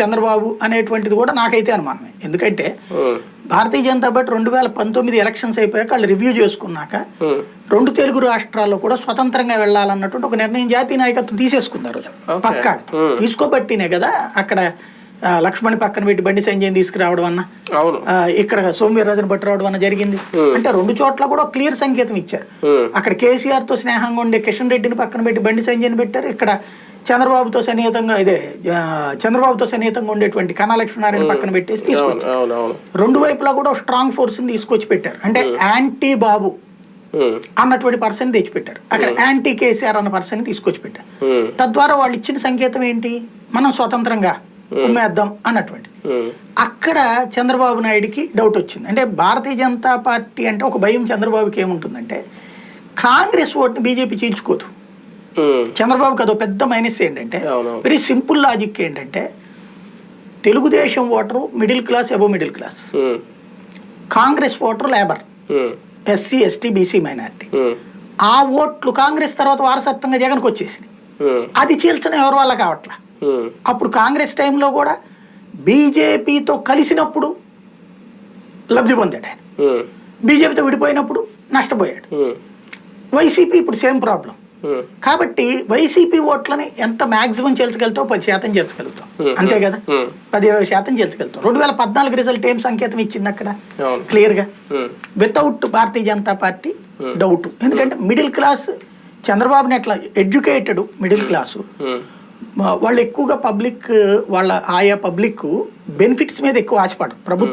చంద్రబాబు అనేటువంటిది కూడా నాకైతే అనుమానమే. ఎందుకంటే భారతీయ జనతా పార్టీ రెండు వేల పంతొమ్మిది ఎలక్షన్స్ అయిపోయాక వాళ్ళు రివ్యూ చేసుకున్నాక రెండు తెలుగు రాష్ట్రాల్లో కూడా స్వతంత్రంగా వెళ్ళాలన్నటువంటి ఒక నిర్ణయం జాతీయ నాయకత్వం తీసేసుకున్నారు. పక్క. తీసుకోబట్టినే కదా అక్కడ లక్ష్మణ్ పక్కన పెట్టి బండి సంజయ్ తీసుకురావడం అన్న. ఇక్కడ సోమ్యరాజును పట్టు రావడం అన్న జరిగింది. అంటే రెండు చోట్ల కూడా క్లియర్ సంకేతం ఇచ్చారు. అక్కడ కేసీఆర్తో స్నేహంగా ఉండే కిషన్ రెడ్డిని పక్కన పెట్టి బండి సంజయ్ని పెట్టారు. ఇక్కడ చంద్రబాబుతో సన్నిహితంగా ఇదే చంద్రబాబుతో సన్నిహితంగా ఉండేటువంటి కన్నా లక్ష్మీనారాయణ పక్కన పెట్టేసి తీసుకొచ్చారు. రెండు వైపులా కూడా స్ట్రాంగ్ ఫోర్స్ని తీసుకొచ్చి పెట్టారు. అంటే యాంటీ బాబు అన్నటువంటి పర్సన్ తెచ్చిపెట్టారు. అక్కడ యాంటీ కేసీఆర్ అన్న పర్సన్ తీసుకొచ్చి పెట్టారు. తద్వారా వాళ్ళు ఇచ్చిన సంకేతం ఏంటి? మనం స్వతంత్రంగా ఉమ్మేద్దాం అన్నటువంటి. అక్కడ చంద్రబాబు నాయుడికి డౌట్ వచ్చింది. అంటే భారతీయ జనతా పార్టీ అంటే ఒక భయం చంద్రబాబుకి ఏముంటుందంటే కాంగ్రెస్ ఓట్ని బీజేపీ చీల్చుకోదు. చంద్రబాబుకి అదో పెద్ద మైనస్ ఏంటంటే. వెరీ సింపుల్ లాజిక్ ఏంటంటే Telugu Desam voter middle class above middle class Congress voter labour SC ST BC minority ఆ ఓట్లు కాంగ్రెస్ తర్వాత వారసత్వంగా జగన్కి వచ్చేసింది అది చీల్చడం ఎవరి వల్ల కావట్లా? అప్పుడు కాంగ్రెస్ టైంలో కూడా బీజేపీతో కలిసినప్పుడు లబ్ధి పొందాడు ఆయన. ఉమ్, బీజేపీతో విడిపోయినప్పుడు నష్టపోయాడు. ఉమ్, వైసీపీ ఇప్పుడు సేమ్ ప్రాబ్లం. కాబట్టి వైసీపీ ఓట్లని ఎంత మాక్సిమం చేర్చగలుగుతావు? పది శాతం చేర్చగలుగుతాం Hmm. అంతే కదా? Hmm. పది ఇరవై శాతం చేర్చగలుగుతాం రెండు వేల పద్నాలుగు రిజల్ట్ ఏం సంకేతం ఇచ్చింది అక్కడ? అవును. క్లియర్గా? ఉమ్, without Bharatiya Janata party doubt. ఎందుకంటే మిడిల్ క్లాస్ చంద్రబాబుని ఎట్లా ఎడ్యుకేటెడ్ మిడిల్ క్లాసు వాళ్ళు ఎక్కువగా పబ్లిక్ వాళ్ళ ఆయా పబ్లిక్ బెనిఫిట్స్ మీద ఎక్కువ ఆశపడరు. ప్రభుత్వం